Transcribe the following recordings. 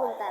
คุณตั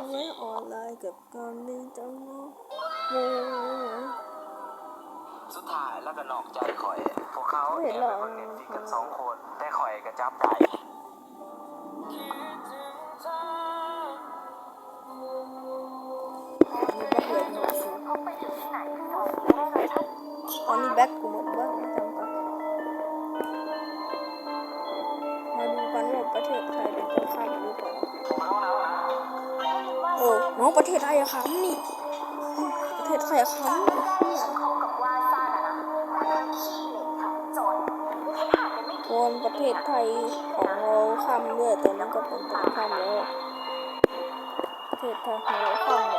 งไว้ออนไลน์กับการในจังหวะสุดท้ายแล้วก็นอกใจข่อย พวกเขาแอบไปเบิ่งเน็ตฟิกกันสองคน แต่ข่อยก็จับได้ตอนนี้แบ็คกูหมดบ้า อ้น้องประเทศไทยครับนี่ประเทศไทยครับวนประเทศไทยของเราข้ามเลือดแต่นั่นก็เป็นตกข้ามแล้วประเทศไทยของเราข้าม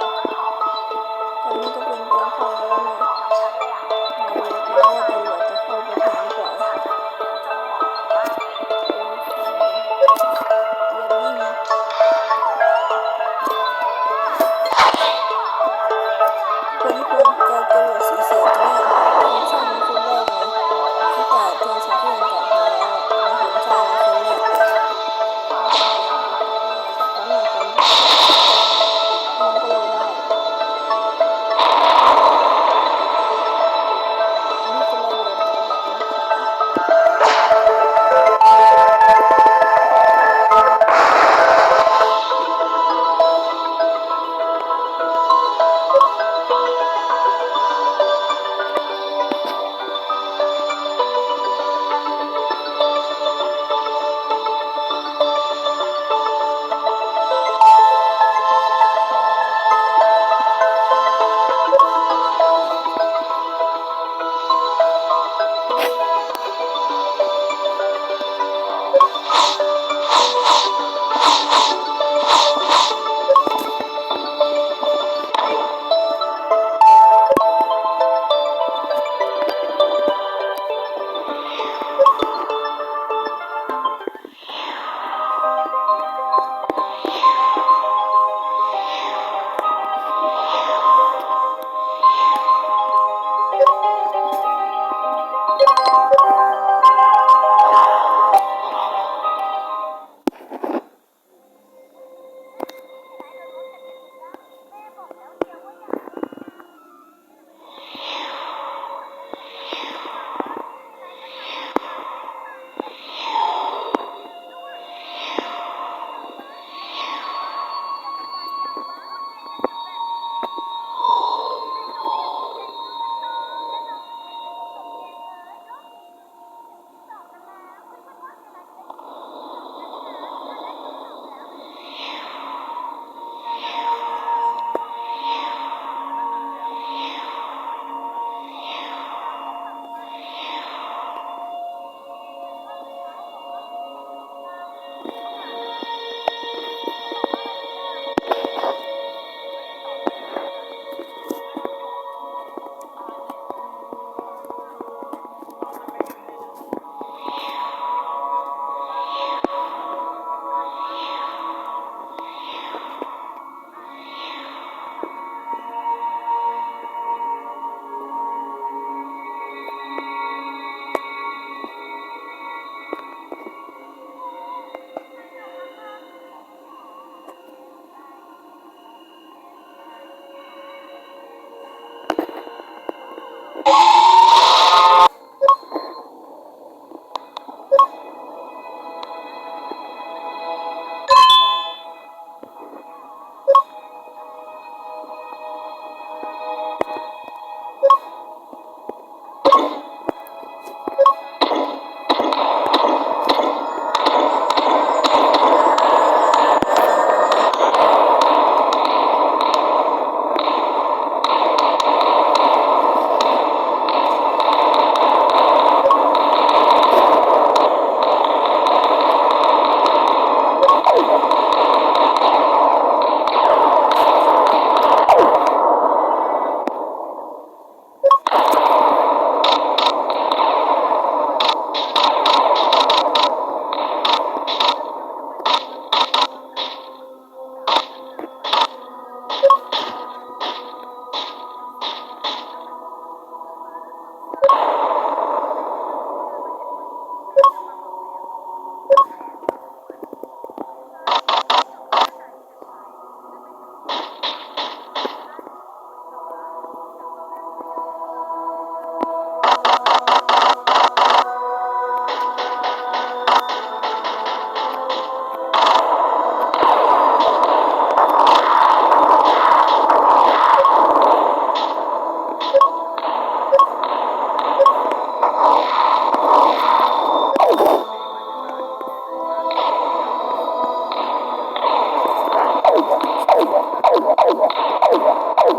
เ